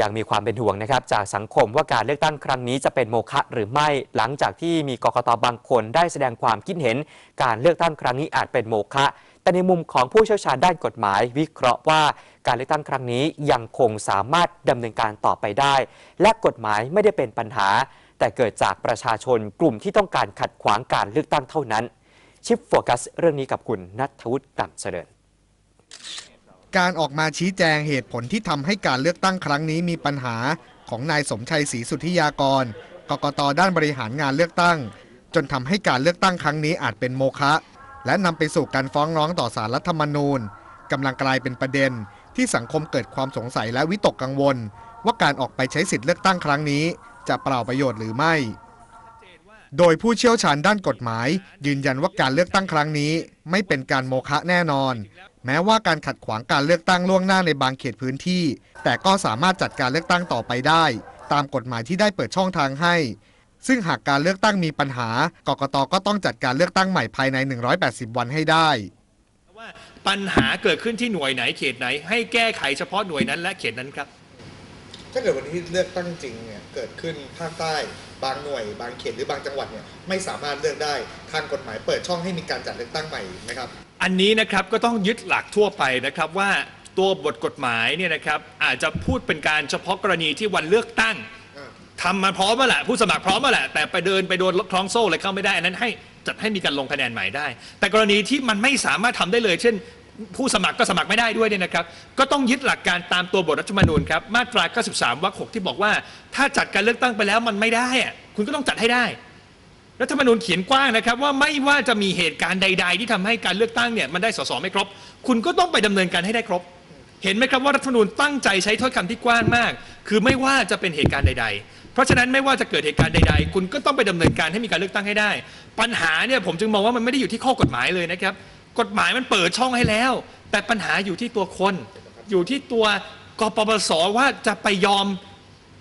ยังมีความเป็นห่วงนะครับจากสังคมว่าการเลือกตั้งครั้งนี้จะเป็นโมฆะหรือไม่หลังจากที่มีกกตบางคนได้แสดงความคิดเห็น การเลือกตั้งครั้งนี้อาจเป็นโมฆะแต่ในมุมของผู้เชี่ยวชาญด้านกฎหมาย วิเคราะห์ว่าการเลือกตั้งครั้งนี้ยังคงสามารถดำเนินการต่อไปได้ และกฎหมายไม่ได้เป็นปัญหา แต่เกิดจากประชาชนกลุ่มที่ต้องการขัดขวางการเลือกตั้งเท่านั้น ชิปโฟกัสเรื่องนี้กับคุณนัทวุฒิกล่ำเสดิน การออกมาชี้แจงเหตุผลที่ทำให้การเลือกตั้งครั้งนี้มีปัญหาของนายสมชัยศรีสุทธิยากร กกตด้านบริหารงานเลือกตั้ง จนทำให้การเลือกตั้งครั้งนี้อาจเป็นโมฆะและนำไปสู่การฟ้องร้องต่อศาลรัฐธรรมนูญกำลังกลายเป็นประเด็น ที่สังคมเกิดความสงสัยและวิตกกังวล ว่าการออกไปใช้สิทธิเลือกตั้งครั้งนี้ จะเปล่าประโยชน์หรือไม่ โดยผู้เชี่ยวชาญด้านกฎหมาย ยืนยันว่าการเลือกตั้งครั้งนี้ ไม่เป็นการโมฆะแน่นอน แม้ว่าการขัดขวางการเลือกตั้งล่วงหน้าในบางเขตพื้นที่ แต่ก็สามารถจัดการเลือกตั้งต่อไปได้ ตามกฎหมายที่ได้เปิดช่องทางให้ ซึ่งหากการเลือกตั้งมีปัญหากกตก็ต้องจัดการเลือกตั้งใหม่ภายใน 180 วันให้ได้ว่าปัญหาเกิดขึ้นที่หน่วยไหนเขตไหน ให้แก้ไขเฉพาะหน่วยนั้นและเขตนั้นครับถ้าเกิดวันนี้เลือกตั้งจริงเนี่ยเกิดขึ้นภาคใต้บางหน่วย บางเขตหรือบางจังหวัดเนี่ยไม่สามารถเลือกได้ทางกฎหมายเปิดช่องให้มีการจัดเลือกตั้งใหม่ไหมครับ อันนี้นะครับก็ต้องยึดหลักทั่วไปนะครับว่าตัวบทกฎหมายเนี่ยนะครับอาจจะพูดเป็นการเฉพาะกรณีที่วันเลือกตั้งอ่าทำมาพร้อมมาแหละผู้สมัครพร้อมมาแหละแต่ไปเดินไปโดนคล้องโซ่อะไรเข้าไม่ได้อันนั้นให้จัดให้มีการลงคะแนนใหม่ได้ แต่กรณีที่มันไม่สามารถทำได้เลย เช่น ผู้สมัครก็สมัครไม่ได้ด้วยเนี่ยนะครับ ก็ต้องยึดหลักการตามตัวบทรัฐธรรมนูญครับมาตรา 93 วรรค 6 ที่บอกว่า ถ้าจัดการเลือกตั้งไปแล้วมันไม่ได้อะคุณก็ต้องจัดให้ได้ รัฐธรรมนูญเขียนกว้างนะครับ ว่าไม่ว่าจะมีเหตุการณ์ใด ๆ ที่ทำให้การเลือกตั้งเนี่ยมันได้สสไม่ครบ คุณก็ต้องไปดำเนินการให้ได้ครบ เห็นไหมครับว่ารัฐธรรมนูญตั้งใจใช้ถ้อยคำที่กว้างมาก คือไม่ว่าจะเป็นเหตุการณ์ใด ๆ เพราะฉะนั้นไม่ว่าจะเกิดเหตุการณ์ใด ๆ คุณก็ต้องไปดำเนินการให้มีการเลือกตั้งให้ได้ ปัญหาเนี่ยผมจึงมองว่ามันไม่ได้อยู่ที่ข้อกฎหมายเลยนะครับกฎหมายมันเปิดช่องให้แล้ว แต่ปัญหาอยู่ที่ตัวคน อยู่ที่ตัวกปปสว่าจะไปยอม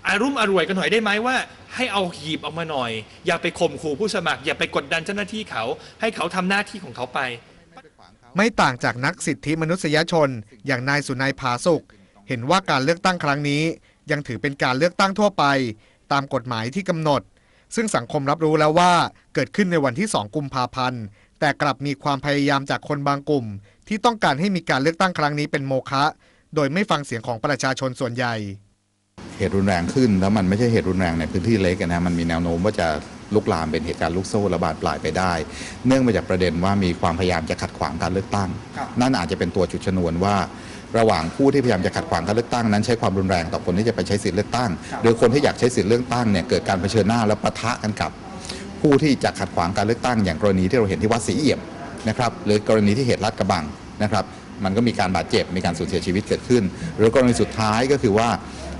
อารุ่มอร่วยกันหน่อยได้ไหมว่า ให้เอาหีบออกมาหน่อย อย่าไปข่มขู่ผู้สมัคร อย่าไปกดดันเจ้าหน้าที่เขา ให้เขาทำหน้าที่ของเขาไป ไม่ต่างจากนักสิทธิมนุษยชน อย่างนายสุนัยผาสุกเห็นว่าการเลือกตั้งครั้งนี้ ยังถือเป็นการเลือกตั้งทั่วไป ตามกฎหมายที่กำหนด ซึ่งสังคมรับรู้แล้วว่าเกิดขึ้นในวันที่ 2 กุมภาพันธ์แต่กลับมีความพยายามจากคนบางกลุ่ม ที่ต้องการให้มีการเลือกตั้งครั้งนี้เป็นโมฆะโดยไม่ฟังเสียงของประชาชนส่วนใหญ่ เหตุรุนแรงขึ้น แล้วมันไม่ใช่เหตุรุนแรงในพื้นที่เล็กอะนะมันมีแนวโน้มว่าจะลุกลามเป็นเหตุการณ์ลูกโซ่ระบาดปลายไปได้ เนื่องมาจากประเด็นว่ามีความพยายามจะขัดขวางการเลือกตั้ง นั่นอาจจะเป็นตัวจุดชนวนว่า ระหว่างผู้ที่พยายามจะขัดขวางการเลือกตั้งนั้นใช้ความรุนแรงต่อคนที่จะไปใช้สิทธิเลือกตั้งหรือคนที่อยากใช้สิทธิเลือกตั้งเนี่ยเกิดการเผชิญหน้าและปะทะกันกับ ผู้ที่จะขัดขวางการเลือกตั้ง อย่างกรณีที่เราเห็นที่วัดศรีเอี่ยมนะครับหรือกรณีที่เหตุลาดกระบังนะครับ มันก็มีการบาดเจ็บมีการสูญเสียชีวิตเกิดขึ้น หรือกรณีสุดท้ายก็คือว่า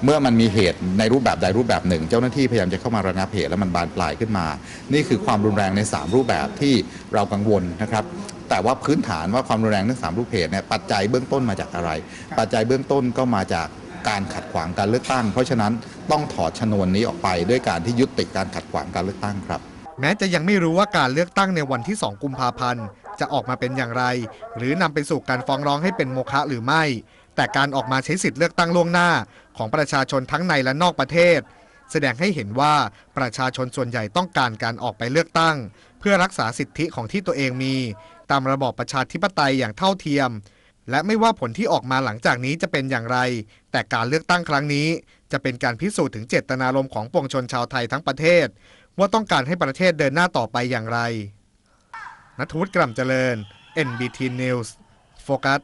เมื่อมันมีเหตุในรูปแบบใดรูปแบบหนึ่ง เจ้าหน้าที่พยายามจะเข้ามาระงับเหตุแล้วมันบานปลายขึ้นมา นี่คือความรุนแรงใน 3 รูปแบบที่เรากังวลนะครับแต่ว่าพื้นฐานว่าความรุนแรงทั้งสามรูปเหตุเนี่ยปัจจัยเบื้องต้นมาจากอะไร ปัจจัยเบื้องต้นก็มาจากการขัดขวางการเลือกตั้ง เพราะฉะนั้นต้องถอดชนวนนี้ออกไปด้วยการที่ยุติการขัดขวางการเลือกตั้งครับ แม้จะยังไม่รู้ว่าการเลือกตั้งในวันที่ 2 กุมภาพันธ์จะออกมาเป็นอย่างไร หรือนำไปสู่การฟ้องร้องให้เป็นโมฆะหรือไม่ แต่การออกมาใช้สิทธิ์เลือกตั้งล่วงหน้า ของประชาชนทั้งในและนอกประเทศ แสดงให้เห็นว่าประชาชนส่วนใหญ่ต้องการการออกไปเลือกตั้ง เพื่อรักษาสิทธิของที่ตัวเองมี ตามระบอบประชาธิปไตยอย่างเท่าเทียม และไม่ว่าผลที่ออกมาหลังจากนี้จะเป็นอย่างไร แต่การเลือกตั้งครั้งนี้ จะเป็นการพิสูจน์ถึงเจตนารมณ์ของปวงชนชาวไทยทั้งประเทศ ว่าต้องการให้ประเทศเดินหน้าต่อไปอย่างไรนัทวุฒิกล่ำเจริญ NBT News โฟกัส